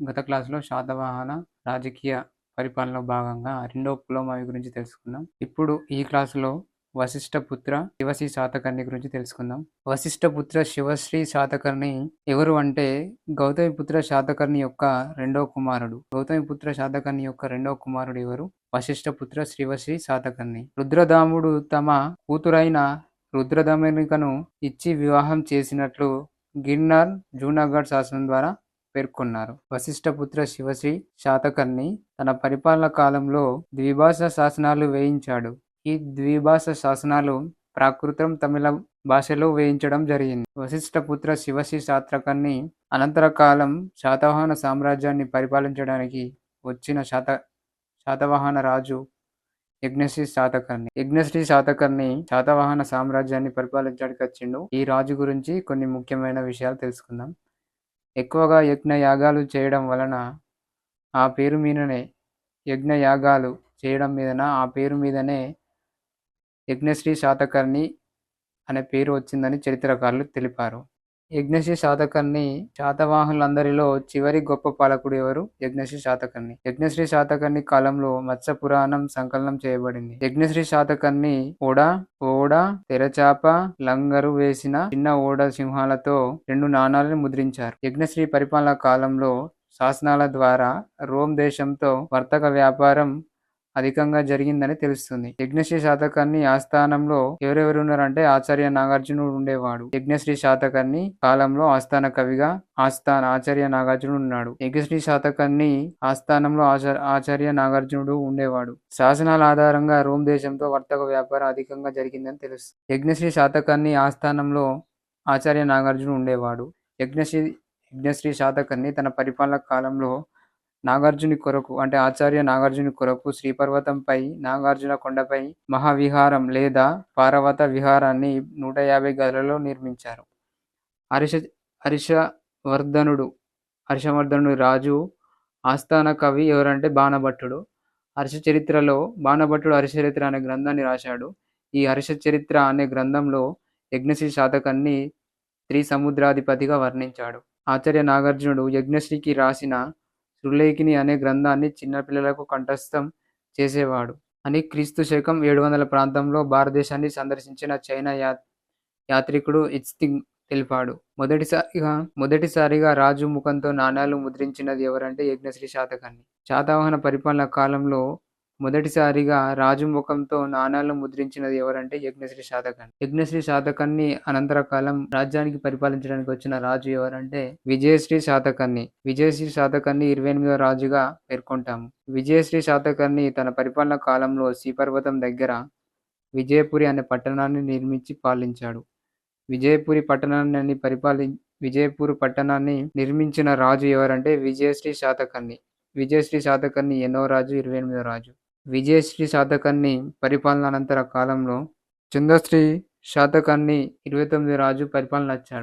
గత క్లాసులో శాతవాహన రాజకీయ పరిపాలనలో భాగంగా రెండో పులోమావి గురించి తెలుసుకుందాం. ఇప్పుడు ఈ క్లాసులో వశిష్ఠపుత్ర శివశ్రీ శాతకర్ణి గురించి తెలుసుకుందాం. వశిష్ఠపుత్ర శివశ్రీ శాతకర్ణి ఎవరు అంటే గౌతమిపుత్ర శాతకర్ణి యొక్క రెండో కుమారుడు. గౌతమిపుత్ర శాతకర్ణి యొక్క రెండో కుమారుడు ఎవరు? వశిష్ఠపుత్ర శివశ్రీ శాతకర్ణి. రుద్రదాముడు తమ కూతురైన రుద్రదమనికను ఇచ్చి వివాహం చేసినట్లు గిర్నార్ జూనాగఢ్ శాసనం ద్వారా పేర్కొన్నారు. వశిష్ఠపుత్ర శివశ్రీ శాతకర్ణి తన పరిపాలన కాలంలో ద్విభాష శాసనాలు వేయించాడు. ఈ ద్విభాష శాసనాలు ప్రాకృతం తమిళ భాషలో వేయించడం జరిగింది. వశిష్ఠపుత్ర శివశ్రీ శాతకర్ణి అనంతర కాలం శాతవాహన సామ్రాజ్యాన్ని పరిపాలించడానికి వచ్చిన శాత శాతవాహన రాజు యజ్ఞశ్రీ శాతకర్ణి. యజ్ఞశ్రీ శాతకర్ణి శాతవాహన సామ్రాజ్యాన్ని పరిపాలించడానికి వచ్చిండు. ఈ రాజు గురించి కొన్ని ముఖ్యమైన విషయాలు తెలుసుకుందాం. ఎక్కువగా యజ్ఞ యాగాలు చేయడం వలన ఆ పేరు మీదనే యజ్ఞ యాగాలు చేయడం మీదన ఆ పేరు మీదనే యజ్ఞశ్రీ శాతకర్ణి అనే పేరు వచ్చిందని చరిత్రకారులు తెలిపారు. యజ్ఞశ్రీ శాతకర్ణి శాతవాహనులందరిలో చివరి గొప్ప పాలకుడు ఎవరు? యజ్ఞశ్రీ శాతకర్ణి. యజ్ఞశ్రీ శాతకర్ణి కాలంలో మత్స్య పురాణం సంకలనం చేయబడింది. యజ్ఞశ్రీ శాతకర్ణి ఓడ ఓడ తెరచాప లంగరు వేసిన చిన్న ఓడ సింహాలతో రెండు నాణాలను ముద్రించారు. యజ్ఞశ్రీ పరిపాలన కాలంలో శాసనాల ద్వారా రోమ్ దేశంతో వర్తక వ్యాపారం అధికంగా జరిగిందని తెలుస్తుంది. యజ్ఞశ్రీ శాతకర్ణి ఆస్థానంలో ఎవరెవరు ఉన్నారంటే ఆచార్య నాగార్జునుడు ఉండేవాడు. యజ్ఞశ్రీ శాతకర్ణి కాలంలో ఆస్థాన కవిగా ఆస్థాన ఆచార్య నాగార్జునుడు ఉన్నాడు. యజ్ఞశ్రీ శాతకర్ణి ఆస్థానంలో ఆచార్య నాగార్జునుడు ఉండేవాడు. శాసనాల ఆధారంగా రోమ్ దేశంతో వర్తక వ్యాపారం అధికంగా జరిగిందని తెలుస్తుంది యజ్ఞశ్రీ శాతకర్ణి ఆస్థానంలో ఆచార్య నాగార్జునుడు ఉండేవాడు. యజ్ఞశ్రీ యజ్ఞశ్రీ శాతకర్ణి తన పరిపాలన కాలంలో నాగార్జుని కొరకు అంటే ఆచార్య నాగార్జుని కొరకు శ్రీపర్వతంపై నాగార్జున కొండపై మహావిహారం లేదా పార్వత విహారాన్ని నూట యాభై గదులలో నిర్మించారు. హరిష హర్షవర్ధనుడు హర్షవర్ధనుడు రాజు ఆస్థాన కవి ఎవరంటే బాణభట్టుడు. హర్ష చరిత్రలో బాణభట్టుడు హర్ష చరిత్ర అనే గ్రంథాన్ని రాశాడు. ఈ హర్ష చరిత్ర అనే గ్రంథంలో యజ్ఞశ్రీ శాతకాన్ని త్రిసముద్రాధిపతిగా వర్ణించాడు. ఆచార్య నాగార్జునుడు యజ్ఞశ్రీకి రాసిన త్రులేఖిని అనే గ్రంథాన్ని చిన్నపిల్లలకు కంఠస్థం చేసేవాడు. అని క్రీస్తు శకం ఏడు వందల ప్రాంతంలో భారతదేశాన్ని సందర్శించిన చైనా యా యాత్రికుడు ఇత్స్తింగ్ తెలిపాడు. మొదటిసారిగా మొదటిసారిగా రాజు ముఖంతో నాణ్యాలు ముద్రించినది ఎవరంటే యజ్ఞశ్రీ శాతకాన్ని శాతవాహన పరిపాలన కాలంలో మొదటిసారిగా రాజు ముఖంతో నాణాలను ముద్రించినది ఎవరంటే యజ్ఞశ్రీ శాతకర్ణి యజ్ఞశ్రీ శాతకర్ణి అనంతర కాలం రాజ్యానికి పరిపాలించడానికి వచ్చిన రాజు ఎవరంటే విజయశ్రీ శాతకర్ణి విజయశ్రీ శాతకర్ణి ఇరవై ఎనిమిదవ రాజుగా పేర్కొంటాము. విజయశ్రీ శాతకర్ణి తన పరిపాలన కాలంలో శ్రీపర్వతం దగ్గర విజయపురి అనే పట్టణాన్ని నిర్మించి పాలించాడు. విజయపురి పట్టణాన్ని పరిపాలి విజయపూర్ పట్టణాన్ని నిర్మించిన రాజు ఎవరంటే విజయశ్రీ శాతకర్ణి విజయశ్రీ శాతకర్ణి ఎన్నో రాజు ఇరవై ఎనిమిదో రాజు. విజయశ్రీ శాతకర్ణి పరిపాలన అనంతర కాలంలో చంద్రశ్రీ శాతకర్ణి ఇరవై తొమ్మిది రాజు పరిపాలన వచ్చాడు